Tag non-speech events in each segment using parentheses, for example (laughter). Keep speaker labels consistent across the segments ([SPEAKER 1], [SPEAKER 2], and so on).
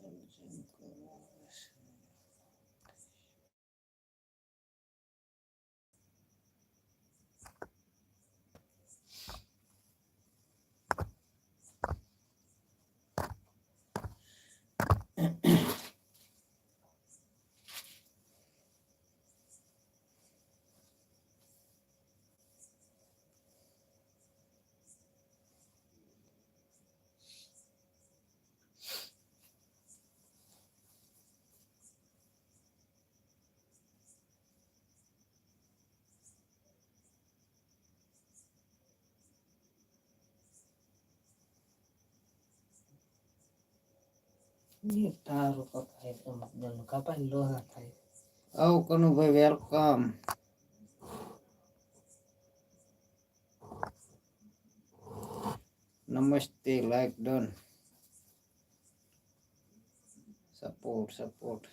[SPEAKER 1] જેમ કરવું આવે છે. એ તારું કપાય તો મતદાન કપાય લોહા થાય આવ કનુભાઈ વેલકમ નમસ્તે like done support support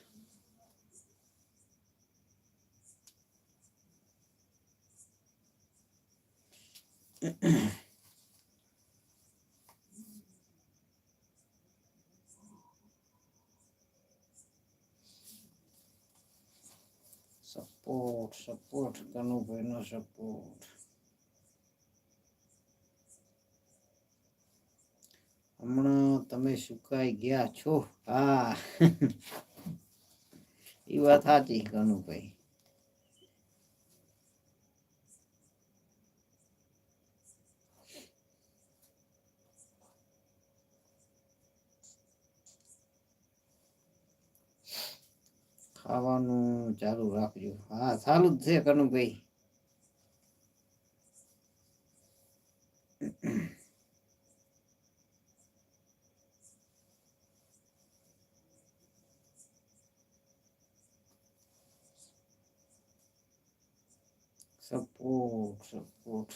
[SPEAKER 1] support support Kanubhai નો સપોર્ટ હમણાં તમે સુકાઈ ગયા છો? હા. (laughs) એ વાત સાચી કનુભાઈ ખાવાનું ચાલુ રાખજો. હા ચાલુ જ છે કનુભાઈ. સપોર્ટ સપોર્ટ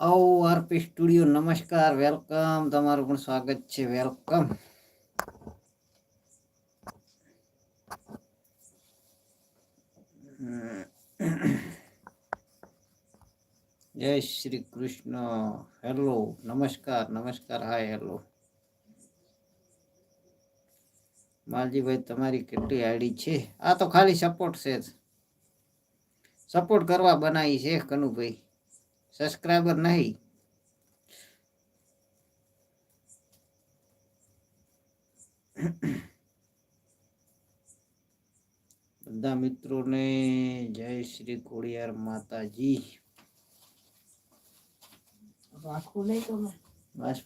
[SPEAKER 1] આવો આરપી સ્ટુડિયો, નમસ્કાર, વેલકમ. તમારું પણ સ્વાગત છે. વેલકમ. જય શ્રી કૃષ્ણ. હેલો. નમસ્કાર નમસ્કાર. Hi hello. માલજીભાઈ, તમારી કેટલી આઈડી છે? આ તો ખાલી સપોર્ટ છે સપોર્ટ કરવા બનાવી છે, કનુભાઈ. સબસ્ક્રાઈબર નહીં. બધા મિત્રોને જય શ્રી ખોડિયાર માતાજી.
[SPEAKER 2] રાખું નહીં તમે.
[SPEAKER 1] બસ.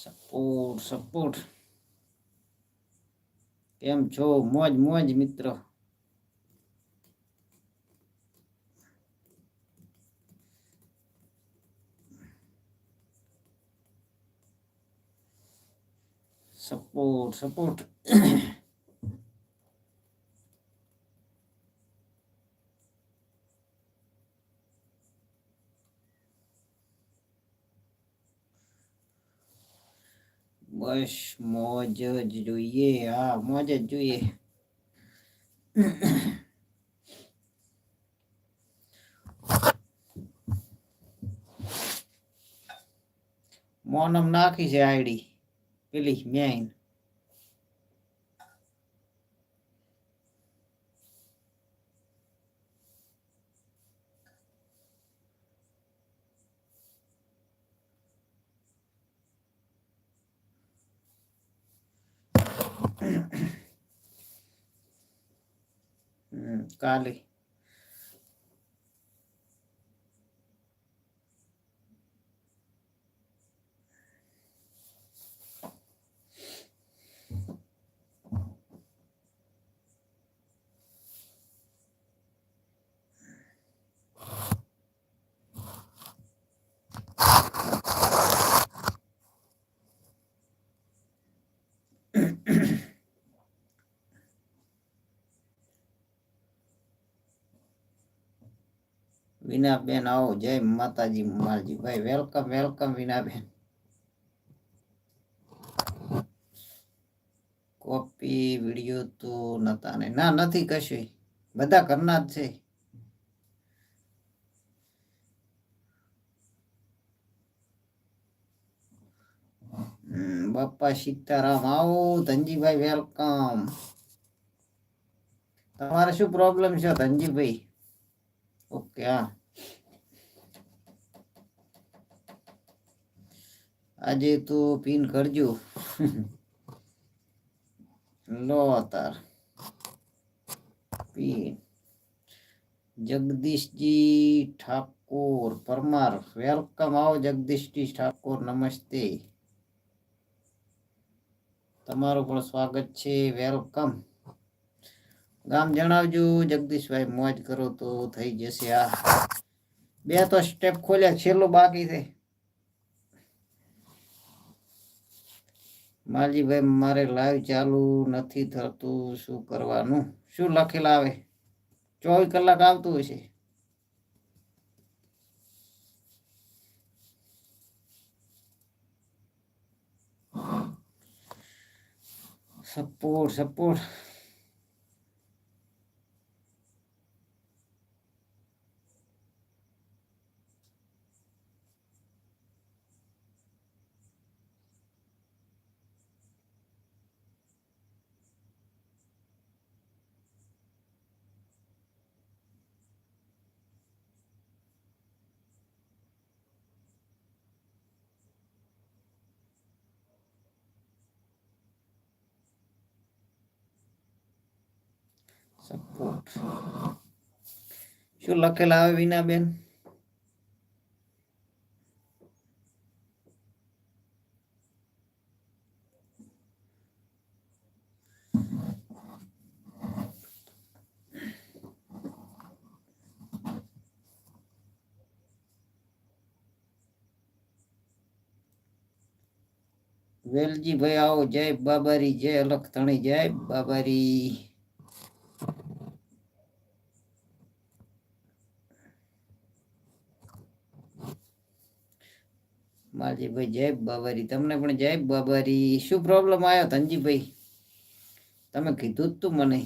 [SPEAKER 1] સપોર્ટ સપોર્ટ કેમ છો? મોજ મોજ મિત્રો. સપોર્ટ સપોર્ટ બસ મોજ જ જોઈએ હા મોજ જ જોઈએ મોનમ નાખી છે આઈડી પેલી fiscales વિનાબેન આવો જય માતાજી Malji bhai welcome welcome Vinaben copy video તો નતા ને ના નથી કશું. બધા કરનાર છે. બાપા સીતારામ, આવો, ધનજીભાઈ વેલકમ તમારે શું પ્રોબ્લેમ છે, ધનજીભાઈ? ઓકે હા. આજે તો પિન કરજો. લો તાર પિન. જગદીશજી ઠાકોર પરમાર, વેલકમ આવો જગદીશજી ઠાકોર, નમસ્તે. તમારું પણ સ્વાગત છે, વેલકમ. ગામ જણાવજો, જગદીશભાઈ, મોજ કરો તો થઈ જશે. આ બે તો સ્ટેપ ખોલ્યા, છેલ્લો બાકી છે. માલજીભાઈ મારે લાઈવ ચાલુ નથી થતું. શું કરવાનું? શું લખેલા આવે? ચોવીસ કલાક આવતું હશે. સપોર્ટ સપોર્ટ સપોર્ટ શું લખેલા આવે વિના બેન વેલજી ભાઈ આવો, જય બાબારી, જય અલખ ધણી જય બાબારી. માલજીભાઈ જય બાબારી. તમને પણ જય બાબારી. શું પ્રોબ્લેમ આવ્યો ધનજીભાઈ? તમે કીધું જ તું મને.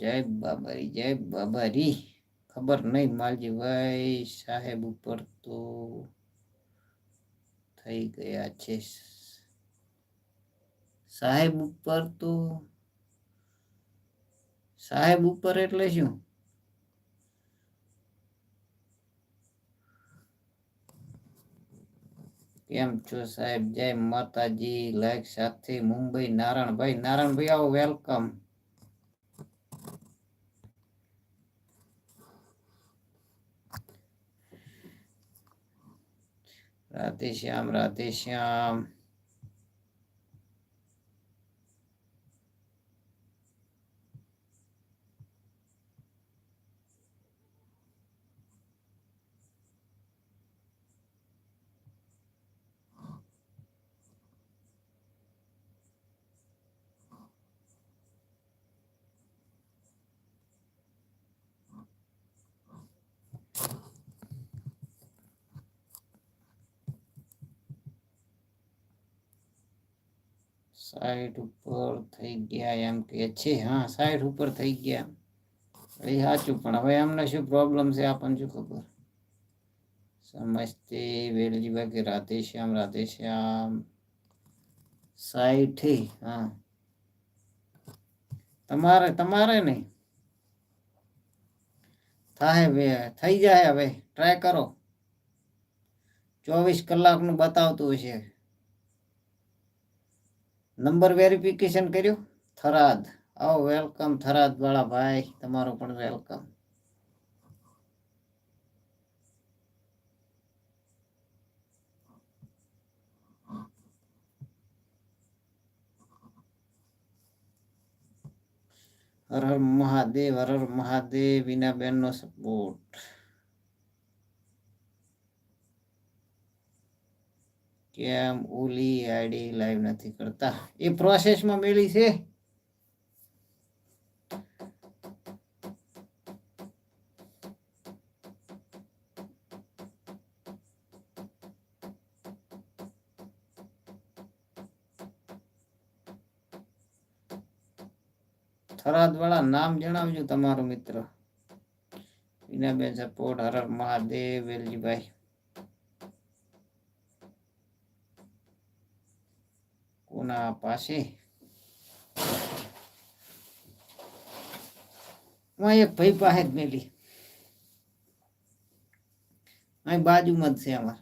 [SPEAKER 1] જય બાબારી જય બાબારી. ખબર નહીં માલજીભાઈ સાહેબ ઉપર તો. થઈ ગયા છે. સાહેબ ઉપર તો, સાહેબ ઉપર એટલે શું? કેમ છો સાહેબ? જય માતાજી. લાઈક સાથે મુંબઈ નારાયણભાઈ. નારાયણભાઈ આવો વેલકમ রাধেশ্যাম রাধেশ্যাম સાઈડ ઉપર થઈ ગયા એમ કે છે, હા, સાઈડ ઉપર થઈ ગયા. એ સાચું, પણ હવે એમને શું પ્રોબ્લેમ છે આપણને શું ખબર? સમજતે વેલજીભાઈ કે રાધે શ્યામ રાધે શ્યામ. હા. તમારે તમારે નહીં. થાય થઈ જાય હવે. ટ્રાય કરો. ચોવીસ કલાકનું બતાવતું હશે. નંબર વેરિફિકેશન કર્યું? થરાદ. આવો વેલકમ થરાદ વાળા ભાઈ. તમારું પણ વેલકમ હર હર મહાદેવ, હર હર મહાદેવ વિનાબેન નો સપોર્ટ કેમ ઓલી આઈડી લાઈવ નથી કરતા? એ પ્રોસેસમાં મેળી છે. થરાદ વાળા નામ જણાવજો તમારો મિત્ર. વિનાબેન સપોર્ટ હરર હર મહાદેવ, વેલજીભાઈ. કોના પાસે એક ભાઈ પાસે જ મેલી. અહીં બાજુમાં જ છે અમાર.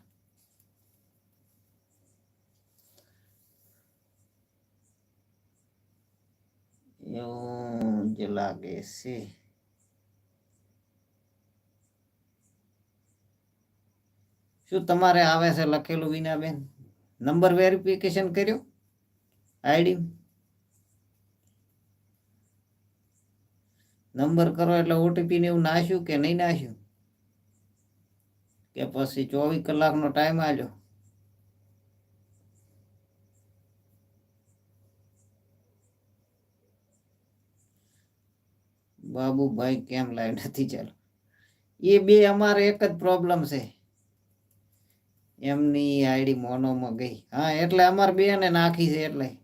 [SPEAKER 1] એવું જ લાગે છે. શું તમારે આવે છે લખેલું વિનાબેન? નંબર વેરિફિકેશન કર્યો? આઈડી? નંબર કરો એટલે ઓટીપી ને એવું નાખ્યું કે નહીં નાખ્યું? કે પછી ચોવીસ કલાકનો ટાઈમ આલ્યો? બાબુભાઈ, કેમ લાઈવ નથી ચાલો? એ બે અમારે એક જ પ્રોબ્લેમ છે. એમની આઈડી મોનોમાં ગઈ. હા, એટલે અમારે બે ને નાખી છે એટલે.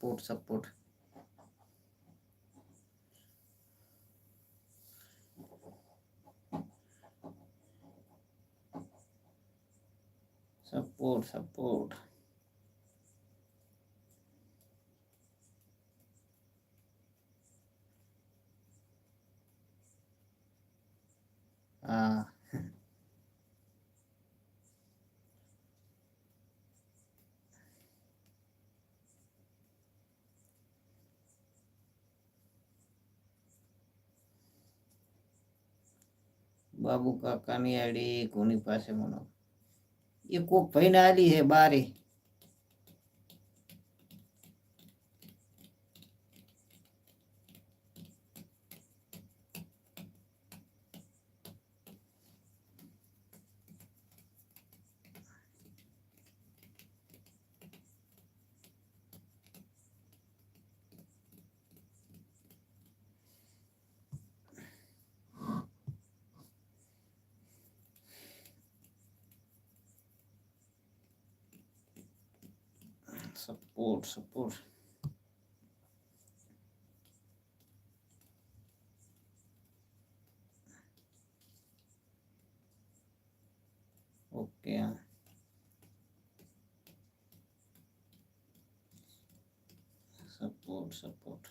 [SPEAKER 1] સપોર્ટ સપોર્ટ સપોર્ટ સપોર્ટ હા બાબુ કાકાની આડી કોની પાસે મનો? એ કોક ભાઈને આલી છે બારે. Support support okay support support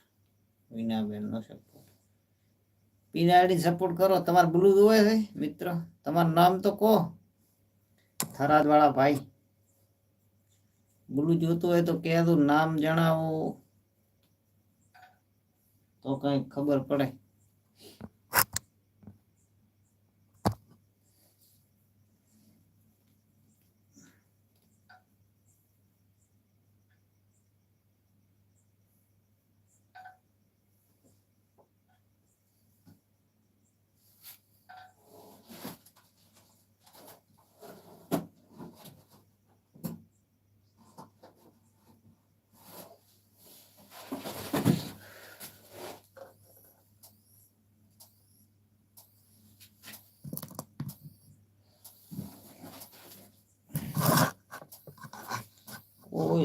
[SPEAKER 1] વિનાબેનનો support પીનાડી સપોર્ટ કરો. તમારે બ્લુ જોવે છે, મિત્ર? તમારું નામ તો કહો. થરાદ વાળા ભાઈ. બ્લુ જોતું હોય તો કહેજો નામ જણાવો. તો કઈ ખબર પડે.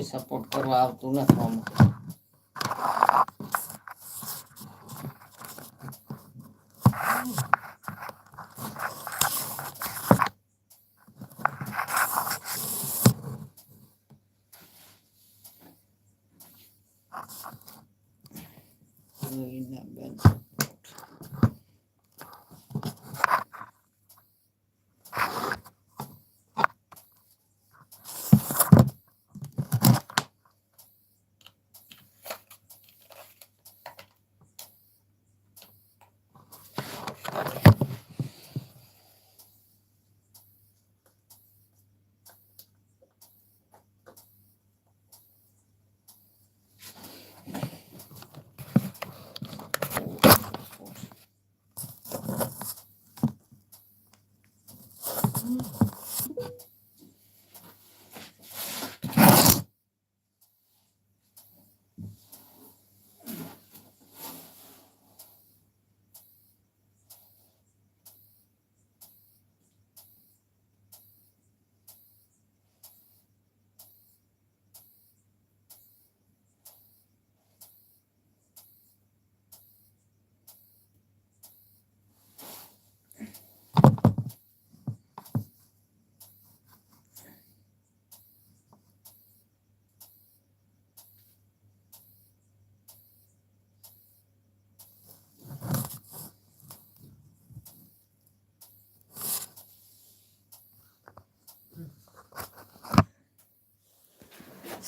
[SPEAKER 1] કોઈ સપોર્ટ કરવા આવતું નથી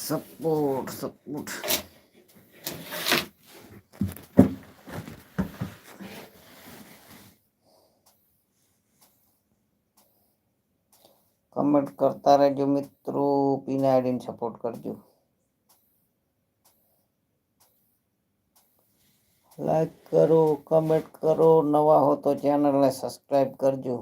[SPEAKER 1] સપોર્ટ સપોર્ટ કમેન્ટ કરતા રહેજો મિત્રો પીના આઈડીને સપોર્ટ કરજો લાઈક કરો કમેન્ટ કરો નવા હો તો ચેનલને સબસ્ક્રાઈબ કરજો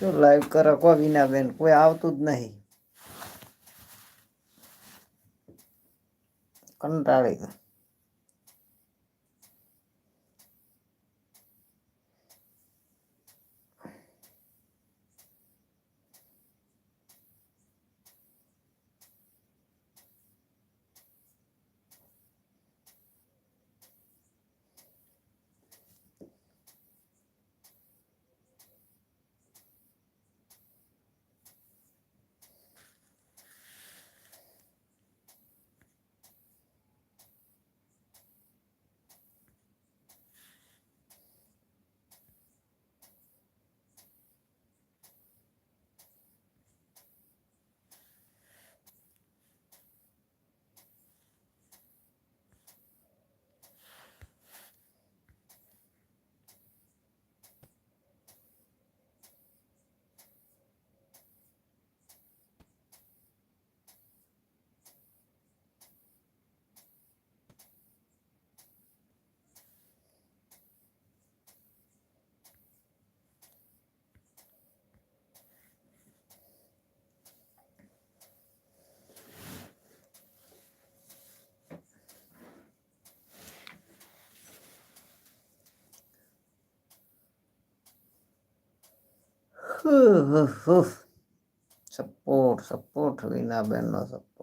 [SPEAKER 1] જો લાઈવ કરો કો વિના બેન કોઈ આવતું જ નહીં કંટાળી ગયો. સપોર્ટ સપોર્ટ વિના બેનનો સપોર્ટ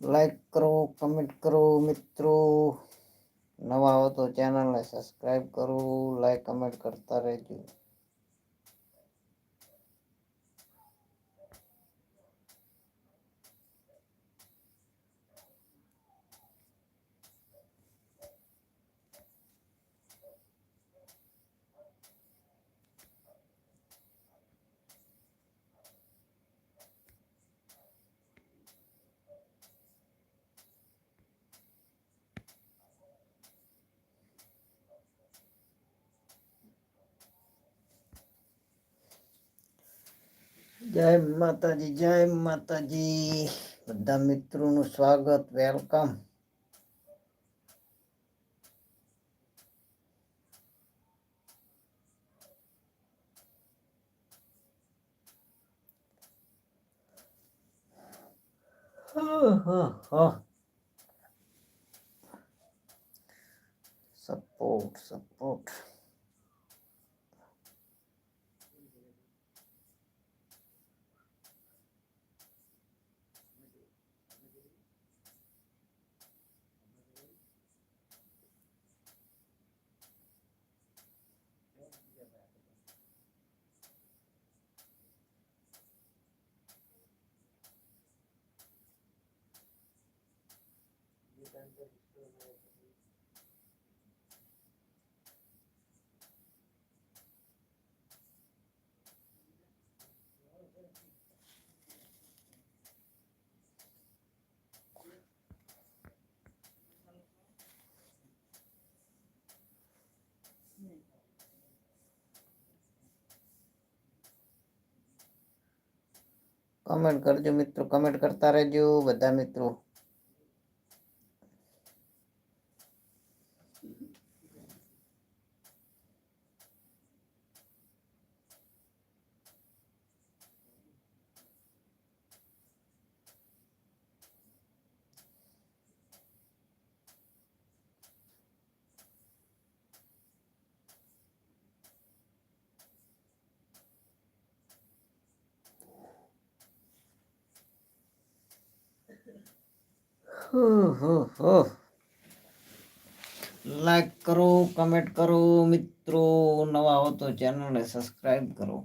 [SPEAKER 1] લાઈક કરો કમેન્ટ કરો, મિત્રો. નવા હો તો ચેનલને સબસ્ક્રાઈબ કરો લાઈક કમેન્ટ કરતા રહેજો. જય માતાજી જય માતાજી બધા મિત્રોનું સ્વાગત વેલકમ સપોર્ટ સપોર્ટ કમેન્ટ કરજો મિત્રો. કમેન્ટ કરતા રહેજો. બધા મિત્રો લાઈક કરો કમેન્ટ કરો મિત્રો. નવા હો તો ચેનલને સબસ્ક્રાઈબ કરો.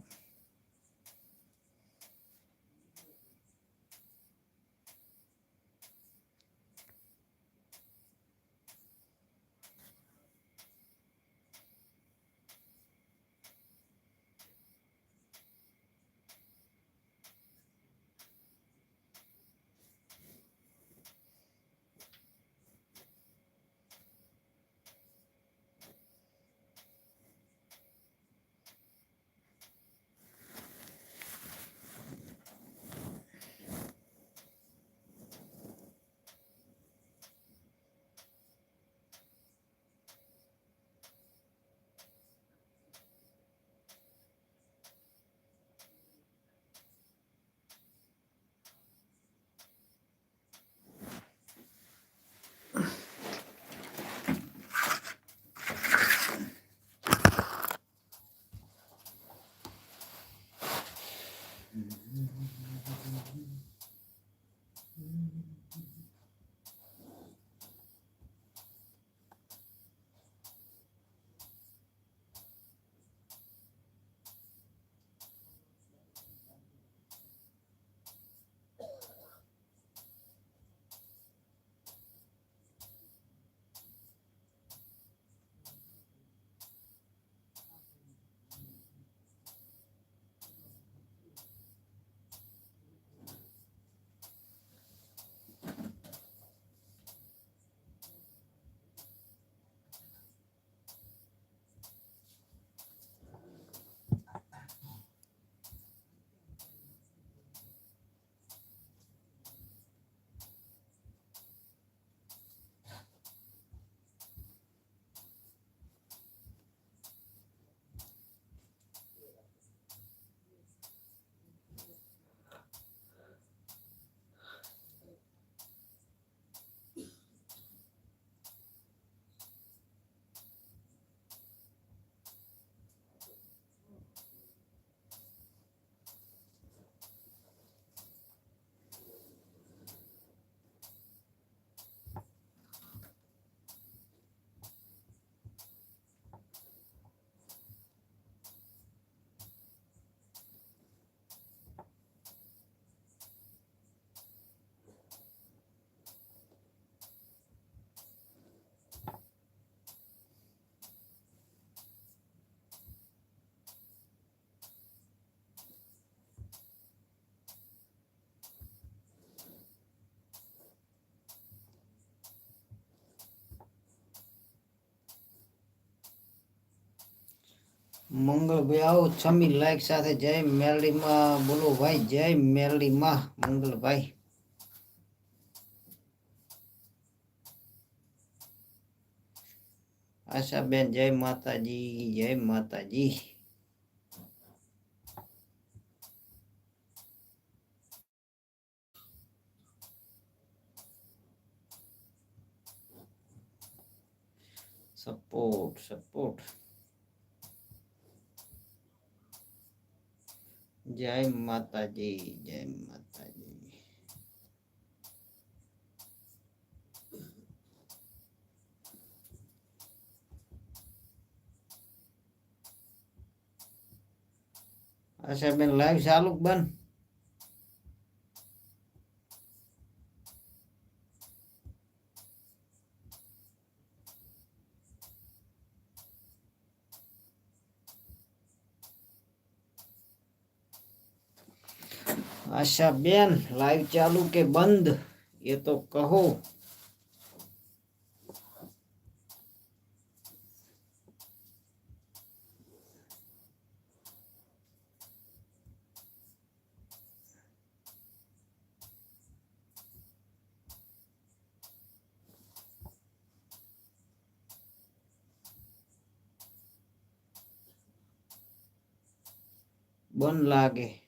[SPEAKER 1] મંગળભાઈ આવો, છમી લાઈક સાથે જય મેરડીમાં બોલો ભાઈ, જય મેરડીમાં મંગળભાઈ આશાબેન, જય માતાજી જય માતાજી. સપોર્ટ સપોર્ટ જય માતાજી જય માતાજી આશાબેન લાઈવ ચાલુ કે બંધ આશાબેન લાઈવ ચાલુ કે બંધ? એ તો કહો. બંધ લાગે.